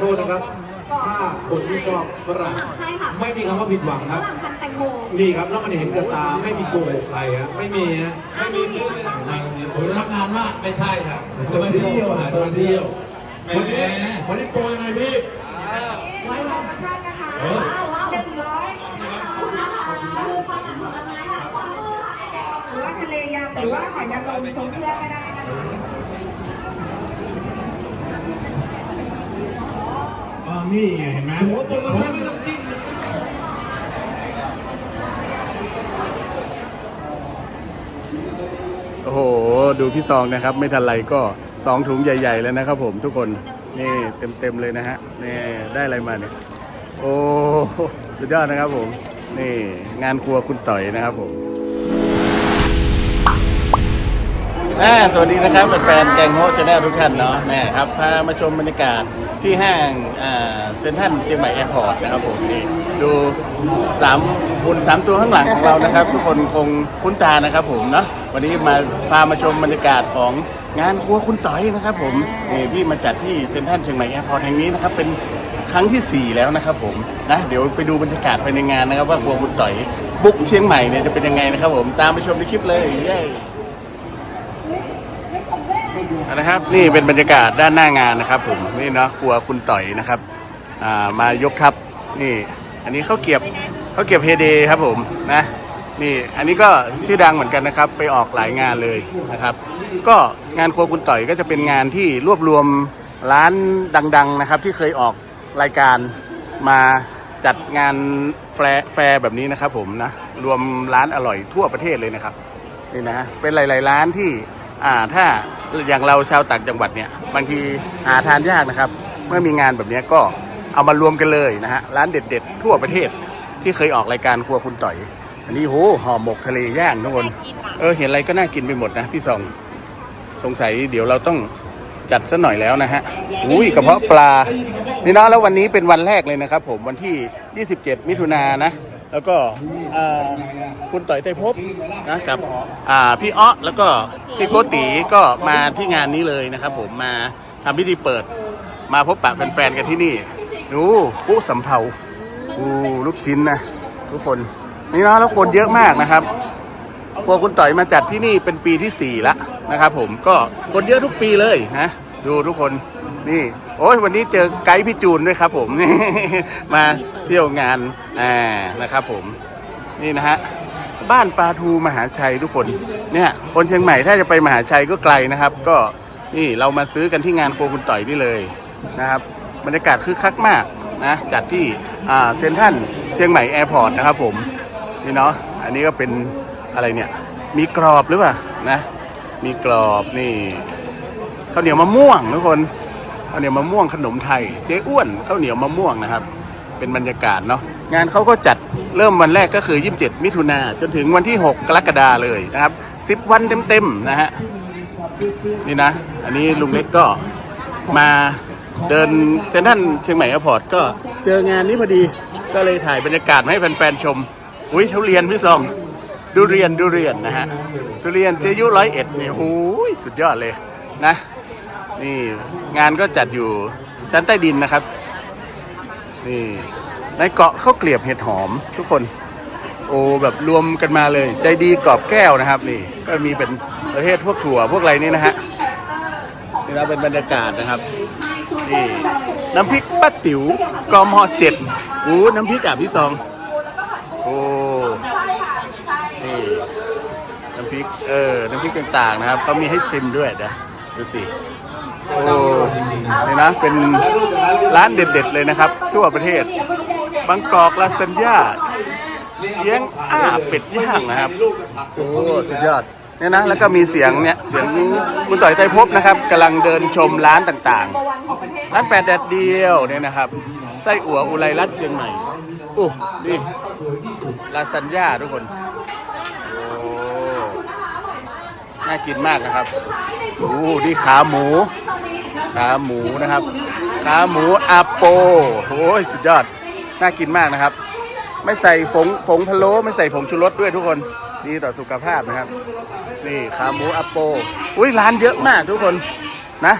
โทษนะครับ ถ้าคนที่ชอบฝรั่งใช่ค่ะไม่มีคำว่าผิดหวังครับฝรั่งพันธุ์แตงโมนี่ครับแล้วมันเห็นกับตาไม่มีโกหกใครฮะไม่มีฮะไม่มีซื้อเลยนะผมรับงานมากไม่ใช่ครับจะมาเที่ยวนะจะมาเที่ยวแหมวันนี้วันนี้โปรยังไงพี่ ไว้รอประชาตินะคะเออ ว้าวว้าวหนึ่งร้อยคือความผลไม้ค่ะหรือว่าทะเลยำหรือว่าหอยนางรมทรงเครื่องก็ได้นะคะ นี่ไงเห็นไหมโอ้โหโปรโมชั่นไม่ต้องจิ้มโอ้โห ดูพี่ซองนะครับ ไม่ทันไรก็สองถุงใหญ่ ๆ แล้วนะครับผมทุกคน นี่เต็ม ๆ เลยนะฮะ นี่ได้อะไรมาเนี่ย โอ้สุดยอดนะครับผม นี่งานครัวคุณต่อยนะครับผมอ่สวัสดีนะครับแฟนๆแกงโฮชแนลทุกท่านเนาะแน่ครับ พามาชมบรรยากาศ ที่ห้างเซ็นทรัลเชียงใหม่แอร์พอร์ตนะครับผมนี่ดูสามหุ่นสามตัวข้างหลังของเรานะครับ ทุกคนคงคุ้นตานะครับผมเนาะวันนี้มาพามาชมบรรยากาศของงานครัวคุณต่อยนะครับผมนี่ที่มาจัดที่เซ็นทรัลเชียงใหม่แอร์พอร์ตแห่งนี้นะครับเป็นครั้งที่สี่แล้วนะครับผมนะเดี๋ยวไปดูบรรยากาศภายในงานนะครับ ว่าครัวคุณต่อยบุกเชียงใหม่เนี่ยจะเป็นยังไงนะครับผมตามไปชมในคลิปเลยเย้ นะครับนี่เป็นบรรยากาศด้านหน้างานนะครับ ผมนี่เนาะครัวคุณต่อยนะครับอ่ามายกทัพนี่ อันนี้ข้าวเกรียบข้าวเกรียบเฮเดครับผมนะนี่อันนี้ก็ชื่อดังเหมือนกันนะครับ ไปออกหลายงานเลยนะครับ ก็งานครัวคุณต่อยก็จะเป็นงานที่รวบรวมร้านดัง ๆนะครับ ที่เคยออกรายการมาจัดงานแฟร์แบบนี้นะครับ ผมนะรวมร้านอร่อยทั่วประเทศเลยนะครับนี่นะเป็นหลาย ๆ ร้านที่ อ่าถ้าอย่างเราชาวต่างจังหวัดเนี่ยบางทีหาทานยากนะครับ เมื่อมีงานแบบนี้ก็เอามารวมกันเลยนะฮะร้านเด็ด ๆ ทั่วประเทศที่เคยออกรายการครัวคุณต่อย อันนี้โหห่อหมกทะเลย่างทุกคนเออเห็นอะไรก็น่ากินไปหมดนะพี่สองสงสัยเดี๋ยวเราต้องจัดซะหน่อยแล้วนะฮะอุ้ยกระเพาะปลานี่นาะแล้ววันนี้เป็นวันแรกเลยนะครับ ผมวันที่ 27 มิถุนายนนะ แล้วก็อ่าคุณต่อยไตรภพนะกับอ่าพี่อ้อแล้วก็พี่โกตีก็มาที่งานนี้เลยนะครับผมมาทำพิธีเปิดมาพบปะแฟนๆกันที่นี่ ดูปุ๊สำเภาดูลูกชิ้นนะทุกคนนี่เนาะแล้วคนเยอะมากนะครับ พวกคุณต่อยมาจัดที่นี่เป็นปีที่สี่แล้วนะครับผมก็คนเยอะทุกปีเลยนะ ดูทุกคน นี่โอ้ยวันนี้เจอไกด์พี่จูนด้วยครับผมมาเที่ยวงานอ่านะครับผมนี่นะฮะบ้านปลาทูมหาชัยทุกคนเนี่ยคนเชียงใหม่ถ้าจะไปมหาชัยก็ไกลนะครับ ก็นี่เรามาซื้อกันที่งานโคคุณต่อยนี่เลยนะครับบรรยากาศคึกคักมากนะจัดที่เซนทรันเชียงใหม่แอร์พอร์ตนะครับผมนี่เนาะอันนี้ก็เป็นอะไรเนี่ย มีกรอบหรือเปล่านะ มีกรอบนี่ข้าวเหนียวมะม่วงทุกคน ข้าวเหนียวมะม่วงขนมไทย เจ๊อ้วนข้าวเหนียวมะม่วงนะครับ เป็นบรรยากาศเนาะงานเขาก็จัดเริ่มวันแรกก็คือ 27 มิถุนาจนถึงวันที่ 6 กรกฎาเลยนะครับ 10 วันเต็มๆนะฮะนี่นะ อันนี้ลุงเล็กก็มาเดินเซนทันเชียงใหม่แอร์พอร์ตก็เจองานนี้พอดีก็เลยถ่ายบรรยากาศมาให้แฟนๆชม อุ้ยทุเรียนพี่ซอง ดูเรียนดูเรียนนะฮะดูเรียนเจยุร้อยเอ็ดเนี่ยโอ้ยสุดยอดเลยนะ นี่งานก็จัดอยู่ชั้นใต้ดินนะครับ นี่ในเกาะเข้าเกลียบเห็ดหอมทุกคน โอ้แบบรวมกันมาเลย ใจดีกรอบแก้วนะครับ นี่ก็มีเป็นประเภทพวกถั่วพวกอะไรนี่นะฮะนี่นะเป็นบรรยากาศนะครับนี่น้ำพริกป้าติ๋วกมเจ็ดโอ้น้ำพริกอะพี่ซองโอ้นี่น้ำพริกเออน้ำพริกต่างๆนะครับเขามีให้ชิมด้วยนะดูสิ นี่นะเป็นร้านเด็ดๆเลยนะครับ ทั่วประเทศบางกอกลาซานญ่าเลี้ยงอ้าเป็ดย่างนะครับโอ้สุดยอดเนี่ยนะแล้วก็มีเสียงเนี่ยเสียงคุณต่อยไตรภพนะครับกำลังเดินชมร้านต่างๆ ร้านแปดแดดเดียวเนี่ยนะครับไส้อั่วอุไรรัตน์เชียงใหม่โอ้นี่ลาซานญ่าทุกคนโอ้ น่ากินมากนะครับโอ้นี่ขาหมู ขาหมูนะครับ ขาหมูอาโปโอ้ยสุดยอด น่ากินมากนะครับ ไม่ใส่ผงผงพะโล้ไม่ใส่ผงชูรสด้วยทุกคน ดีต่อสุขภาพนะครับ นี่ขาหมูอาโปอุ้ยร้านเยอะมากทุกคนนะ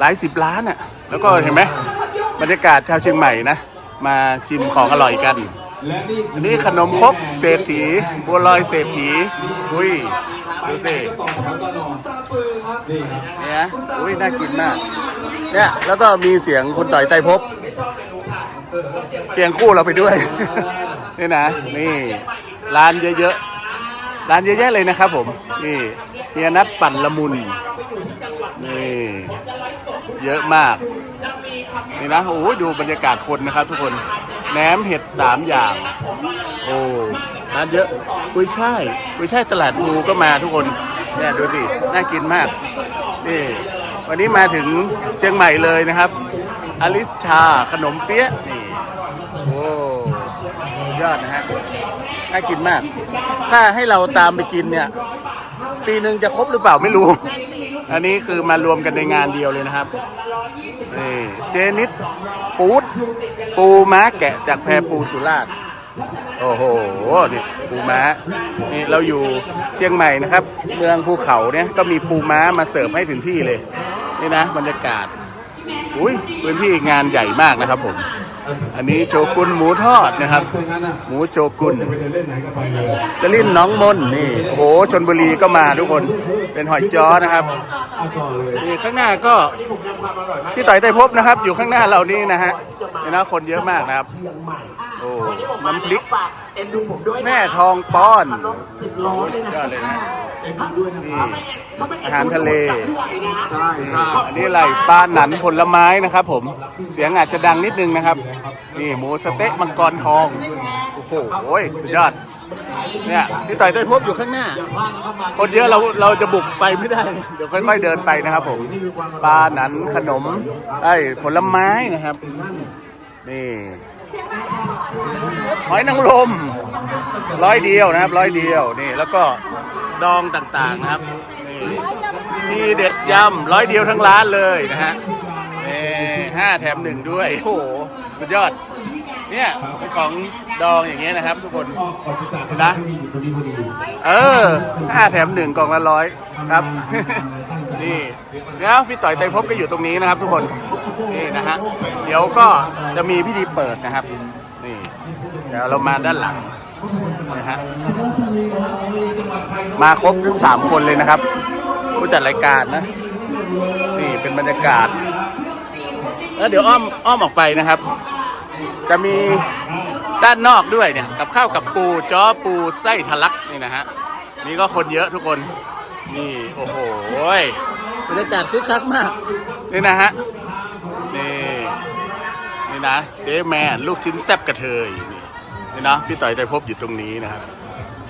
หลายสิบล้านอะ่ะ แล้วก็เห็นไหมบรรยากาศชาวเชียงใหม่นะ มาชิมของอร่อยกันนี่อันนี้ขนมครกเศรษฐีบัวลอยเศรษฐีอุ้ย ดูสิต่อแถวตลอดนี่ครับเนี่ยอุ้ยน่ากินมาก เนี่ยแล้วก็มีเสียงคุณต่อยไตรภพเคียงคู่เราไปด้วย นี่นะ นี่ ร้านเยอะๆ ร้านเยอะแยะเลยนะครับผม นี่เฮียนัดปั่นละมุน นี่ เยอะมาก นี่นะ โอ้โหดูบรรยากาศคนนะครับทุกคน แหนมเห็ดสามอย่าง โอ้ ร้านเยอะกุ้ยช่ายกุ้ยช่ายตลาดภูก็มาทุกคนเนี่ยดูสิน่ากินมากนี่วันนี้มาถึงเชียงใหม่เลยนะครับ อลิสชาขนมเปี๊ยะนี่โอ้ยอดนะฮะน่ากินมาก ถ้าให้เราตามไปกินเนี่ย ปีหนึ่งจะครบหรือเปล่าไม่รู้ อันนี้คือมารวมกันในงานเดียวเลยนะครับนี่เจนิดฟูดปูม้าแกะจากแพรปูสุราษฎร์ โอ้โหนี่ปูม้านี่เราอยู่เชียงใหม่นะครับ เมืองภูเขาเนี่ยก็มีปูม้ามาเสิร์ฟให้ถึงที่เลยนี่นะบรรยากาศอุ้ยพื้นที่งานใหญ่มากนะครับผม อันนี้โชกุนหมูทอดนะครับ หมูโชกุนจะลิ้นน้องมนนี่โอ้โหชนบุรีก็มาทุกคนเป็นหอยจ้อนะครับนี่ข้างหน้าก็พี่ต่อยไตรภพนะครับ อยู่ข้างหน้าเรานี่นะฮะนี่นะคนเยอะมากนะครับโอ้น้ำพริกฝากเอ็นดูผมด้วยนะแม่ทองป้อนรถสิบล้อเลยนะยอดเลยนะนี่ถ้าไม่อาหารทะเลที่ไหวนะใช่ใช่อันนี้อะไรปลาหนันผลไม้นะครับผมเสียงอาจจะดังนิดนึงนะครับ นี่หมูสะเต๊ะมังกรทอง โอ้โหสุดยอดเนี่ยพี่ต่อยไตรภพอยู่ข้างหน้า คนเยอะเราเราจะบุกไปไม่ได้ เดี๋ยวค่อยๆเดินไปนะครับผมปลาหนันขนมไอ้ยผลไม้นะครับ นี่ หอยนางรมร้อยเดียวนะครับร้อยเดียวนี่แล้วก็ดองต่างๆนะครับนี่ทีเด็ดยำร้อยเดียวทั้งร้านเลยนะฮะนี่ห้าแถมหนึ่งด้วยโอ้โหสุดยอดเนี่ยเป็นของดองอย่างเงี้ยนะครับ ทุกคนนะเออห้าแถมหนึ่งกล่องละร้อยครับ นี่แล้วพี่ต่อยไตรภพก็อยู่ตรงนี้นะครับ ทุกคน นี่นะฮะ เดี๋ยวก็จะมีพิธีเปิดนะครับ นี่เดี๋ยวเรามาด้านหลังนะฮะ มาครบทั้งสามคนเลยนะครับ ผู้จัดรายการนะ นี่เป็นบรรยากาศ แล้วเดี๋ยวอ้อมอ้อมออกไปนะครับ จะมีด้านนอกด้วยเนี่ย กับข้าวกับปูจ้อปูไส้ทะลักนี่นะฮะ นี่ก็คนเยอะทุกคน นี่ โอ้โหยบรรยากาศคึกคักมาก นี่นะฮะนี่ นี่นะ เจ๊แมนลูกชิ้นแซบกระเทยนี่นี่นะพี่ต่อยไตรภพอยู่ตรงนี้นะครับ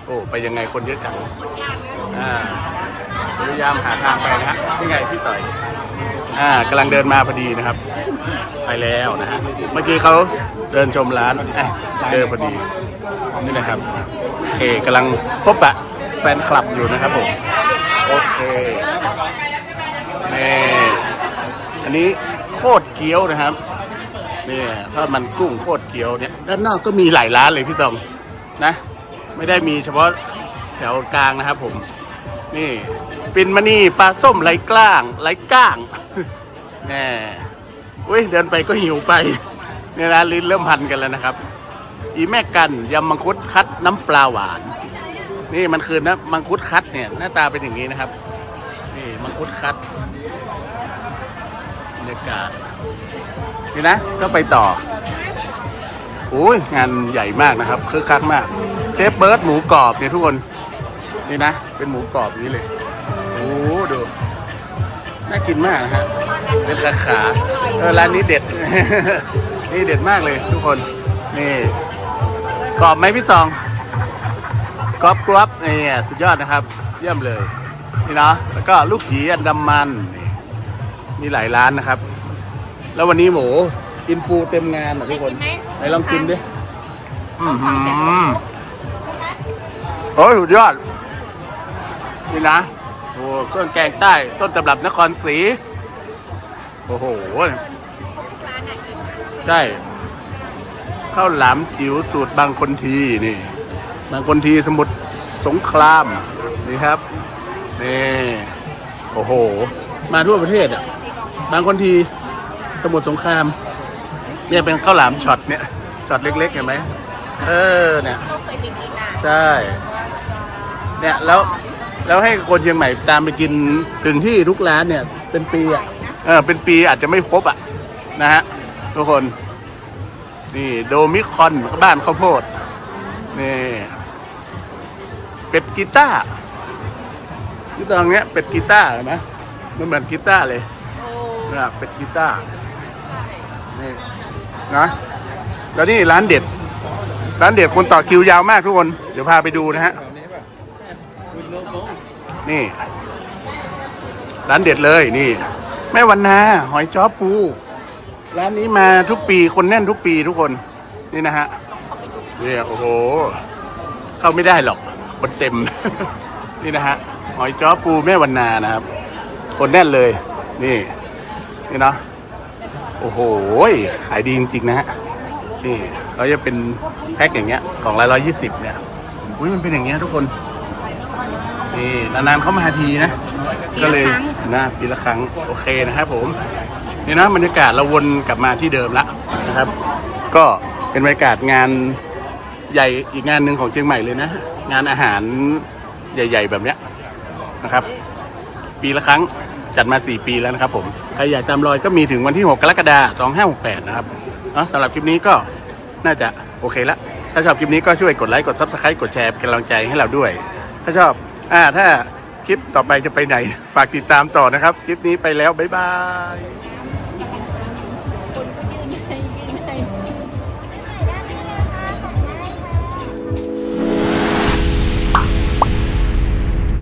โอ้ ไปยังไงคนเยอะจังอ่าพยายามหาทางไปนะฮะนี่ไงพี่ต่อยอ่ากำลังเดินมาพอดีนะครับ ไปแล้วนะฮะเมื่อกี้เขาเดินชมร้านอะเจอพอดีนี่นะครับโอเคกำลังพบปะแฟนคลับอยู่นะครับผมโอเคนี่อันนี้โคตรเกี๊ยวนะครับ นี่ทอดมันกุ้งโคตรเกี๊ยวเนี่ยด้านนอกก็มีหลายร้านเลยพี่ตองนะ ไม่ได้มีเฉพาะแถวกลางนะครับผม นี่ปินมานี่ปลาส้มไหลกล้างไหลก้างแน่อุ้ยเดินไปก็หิวไปเนี่ยนะลิ้นเริ่มพันกันแล้วนะครับ อีแม่กันยำมังคุดคัดน้ำปลาหวาน นี่มันคือนะมังคุดคัดเนี่ยหน้าตาเป็นอย่างนี้นะครับ นี่มังคุดคัด บรรยากาศนี่นะก็ไปต่อโอ้ยงานใหญ่มากนะครับคึกคักมาก เชฟเบิร์ดหมูกรอบเนี่ยทุกคนนี่นะ เป็นหมูกรอบนี้เลยโอ้ดูน่ากินมากนะฮะเป็นขาขาเออร้านนี้เด็ด นี่เด็ดมากเลยทุกคน นี่กรอบไหมพี่ซองกรอบกรอบนี่สุดยอดนะครับ เยี่ยมเลย นี่เนาะแล้วก็ลูกหยีอันดำมันนี่ มีหลายร้านนะครับ แล้ววันนี้หมูอินฟูเต็มงานอะทุกคนไหนลองชิมดิอือหือโอ้ยสุดยอดนี่นะโอ้เครื่องแกงใต้ต้นตำรับนครศรีโอ้โหใช่ข้าวหลามจิ๋วสูตรบางคนทีนี่ บางคนทีสมุทรสงครามนี่ครับนี่โอ้โห มาทั่วประเทศอะ บางคนทีสมุทรสงคราม เนี่ยเป็นข้าวหลามช็อตเนี่ยช็อตเล็ก ๆ เห็นไหมเออเนี่ยใช่ เนี่ยแล้วแล้วให้คนเชียงใหม่ตามไปกินถึงที่ทุกร้านเนี่ย เป็นปีอะเออเป็นปีอาจจะไม่ครบอะ นะฮะทุกคน นี่โดมิคอนบ้านข้าวโพดนี่เป็ดกีตาร์ที่ตรงเนี้ยเป็ดกีตาร์เห็นไหมมันเหมือนกีตาร์เลย นะเป็ดกีตาร์นี่นะแล้วนี่ร้านเด็ด ร้านเด็ดคนต่อคิวยาวมากทุกคน เดี๋ยวพาไปดูนะฮะ นี่ ร้านเด็ดเลยนี่ แม่วันนาหอยจ้อปู ร้านนี้มาทุกปีคนแน่นทุกปีทุกคนนี่นะฮะเนี่ยโอ้โห เข้าไม่ได้หรอก คนเต็ม นี่นะฮะหอยจ้อปูแม่วันนานะครับ คนแน่นเลย นี่ นี่เนาะโอ้โหขายดีจริง ๆ นะฮะนี่เขาจะเป็นแพ็คอย่างเงี้ยของละร้อยยี่สิบเนี่ยอุ้ยมันเป็นอย่างเงี้ยทุกคนนี่นานๆเขามาทีนะ ก็เลยนะปีละครั้งโอเคนะครับผมนี่นะบรรยากาศเราวนกลับมาที่เดิมละนะครับ ก็เป็นบรรยากาศงานใหญ่อีกงานหนึ่งของเชียงใหม่เลยนะ งานอาหารใหญ่ ๆ แบบเนี้ยนะครับ ปีละครั้งจัดมา 4 ปีแล้วนะครับผม ใครอยากตามรอยก็มีถึงวันที่ 6 กรกฎาคม2568 นะครับเนาะสำหรับคลิปนี้ก็น่าจะโอเคละ ถ้าชอบคลิปนี้ก็ช่วยกดไลค์กดซับสไครต์กดแชร์เป็นกำลังใจให้เราด้วย ถ้าชอบอ่าถ้าคลิปต่อไปจะไปไหน ฝากติดตามต่อนะครับ คลิปนี้ไปแล้ว บ๊ายบาย